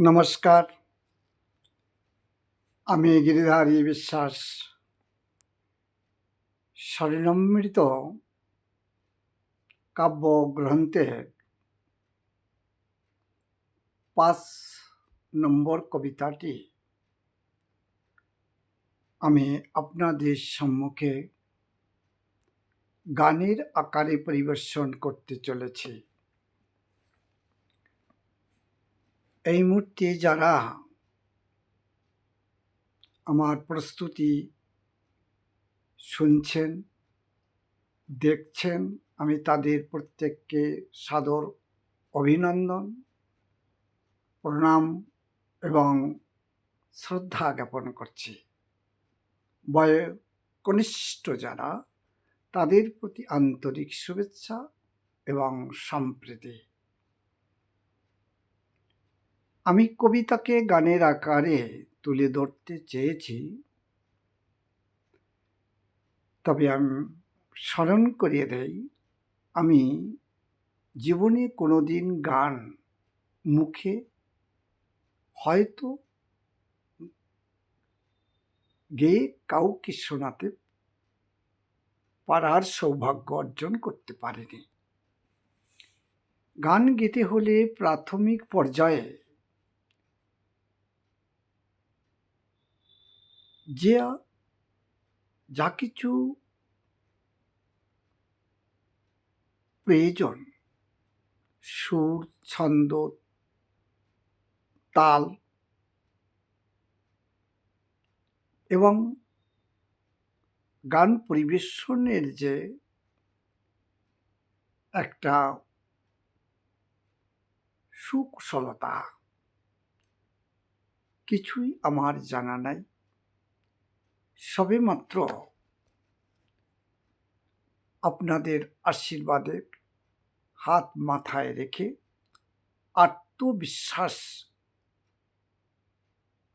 নমস্কার। আমি গিরিধারী বিশ্বাস। স্বর্ণমৃত কাব্যগ্রন্থের পাঁচ নম্বর কবিতাটি আমি আপনাদের সম্মুখে গানের আকারে পরিবেশন করতে চলেছি। এই মুহূর্তে যারা আমার প্রস্তুতি শুনছেন, দেখছেন, আমি তাদের প্রত্যেককে সাদর অভিনন্দন, প্রণাম এবং শ্রদ্ধা জ্ঞাপন করছি। বয় কনিষ্ঠ যারা, তাদের প্রতি আন্তরিক শুভেচ্ছা এবং সম্প্রীতি। আমি কবিতাকে গানের আকারে তুলে ধরতে চেয়েছি। তবে আমি, স্মরণ করিয়ে দেই, আমি জীবনে কোনোদিন গান মুখে হয়তো গেয়ে কাউকে শোনাতে পারার সৌভাগ্য অর্জন করতে পারিনি। গান গেতে হলে প্রাথমিক পর্যায়ে যে যা কিছু প্রয়োজন, সুর, ছন্দ, তাল এবং গান পরিবেশনের যে একটা সুকুশলতা, কিছুই আমার জানা নাই। সবেমাত্র আপনাদের আশীর্বাদের হাত মাথায় রেখে আত্মবিশ্বাস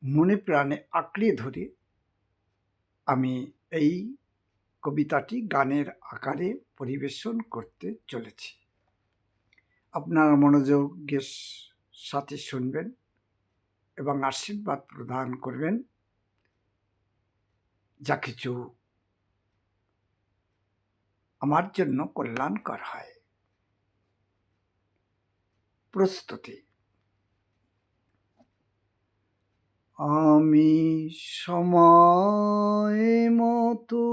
মনে প্রাণে আঁকড়ে ধরে আমি এই কবিতাটি গানের আকারে পরিবেশন করতে চলেছি। আপনারা মনোযোগের সাথে শুনবেন এবং আশীর্বাদ প্রদান করবেন। যা কিছু আমার জন্য কল্যাণকর হয়। প্রস্তুতি। আমি সময় মতো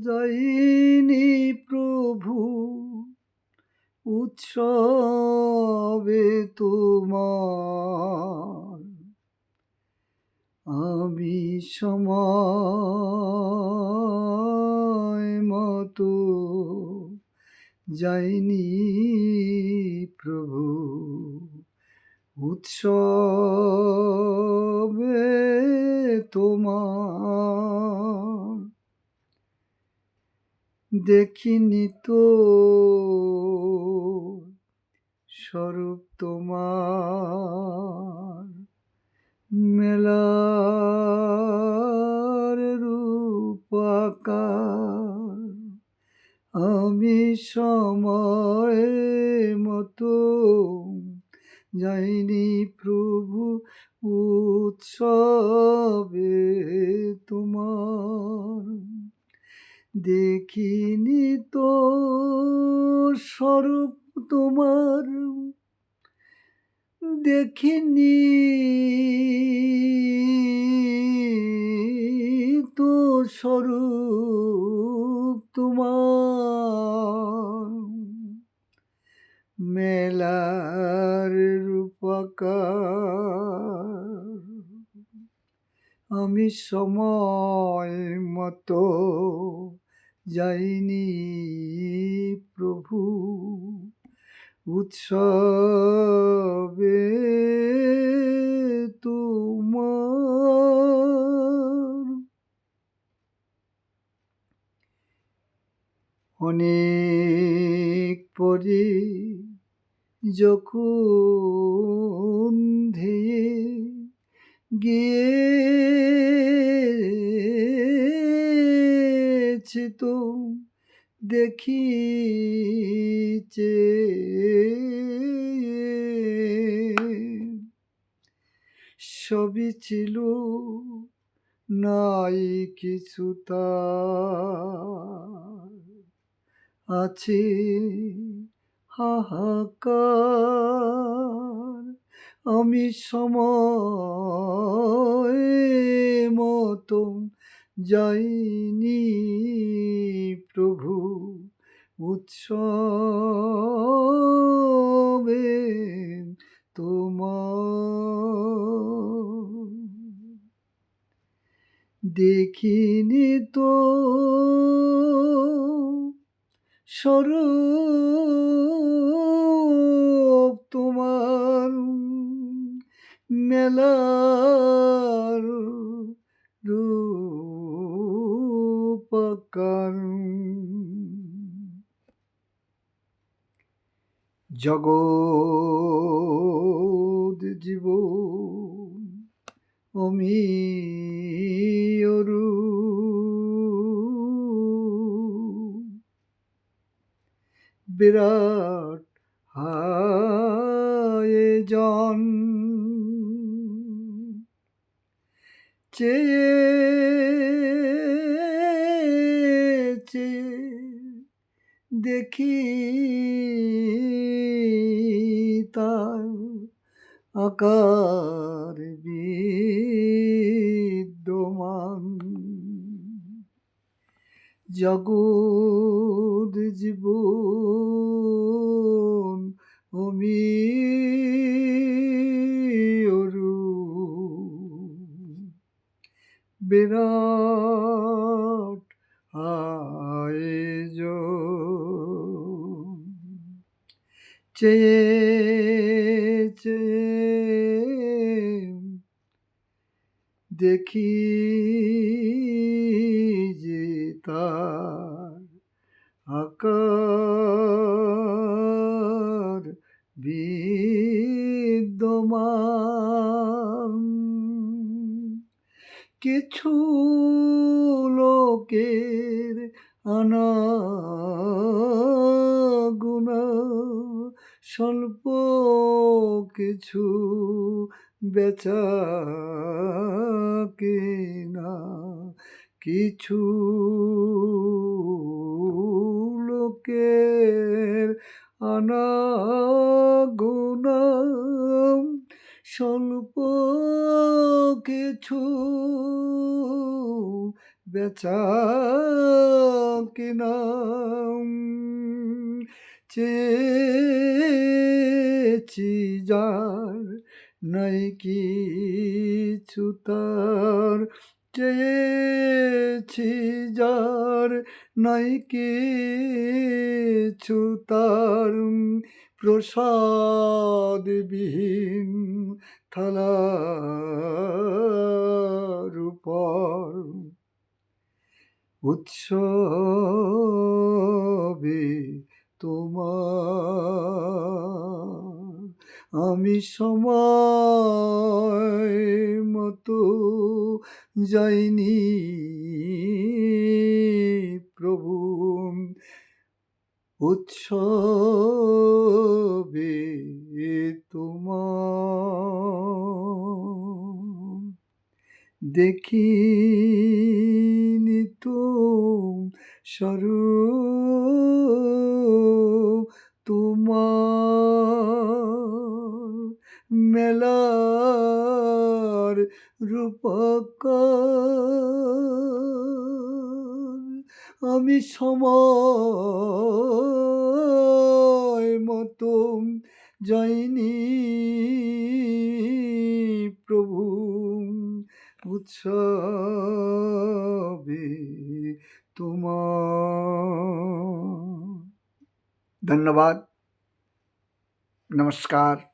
যাইনি প্রভু উৎসবে তোমার আমি সময় মতো যাইনি প্রভু। উৎসবে তোমার দেখিনি তো স্বরূপ তোমার। মেলার রূপাকার। আমি সময় মতো যাইনি প্রভু উৎসবে তোমার। দেখিনি তো স্বরূপ তোমার। দেখিনি। তো স্বরূপ তোমার। মেলার রূপকার। আমি সময় মতো যাইনি প্রভু। উৎসবে তোমার অনেক পরে যখন ধেয়ে গিয়েছে তো দেখিছে সবই ছিল নাই কিছু আছে হাহাকার আমি সময় মতন যাইনি। প্রভু উৎসবে তোমার। দেখিনি তো স্বরূপ তোমার মেলার জগৎ জীব অমি অরু। বিরাট আয়োজন চেয়ে চেয়ে দেখি তার আকার বিদ্যমান। জগৎ জীবন অমি বিরাট আয়োজন চেয়ে চেয়ে দেখি যে তার আকার বিদ্যমান। কিছু লোকের আনাগুনা স্বল্প কিছু বেচা কেনা কিছু লোকের আনাগুনা স্বল্প কিছু বেচা কিনা। চেয়েছি যার নাই কিছু তার। চেয়েছি যার নাই কিছু তার। প্রসাদবিহীন থালার উপর উৎসবে তোমার আমি সময় মতো যাইনি প্রভু। উৎসবে তোমার দেখিনি তো স্বরূপ তোমার মেলার রূপকার। আমি সময় মতো যাইনি প্রভু উৎসবে তোমার ধন্যবাদ নমস্কার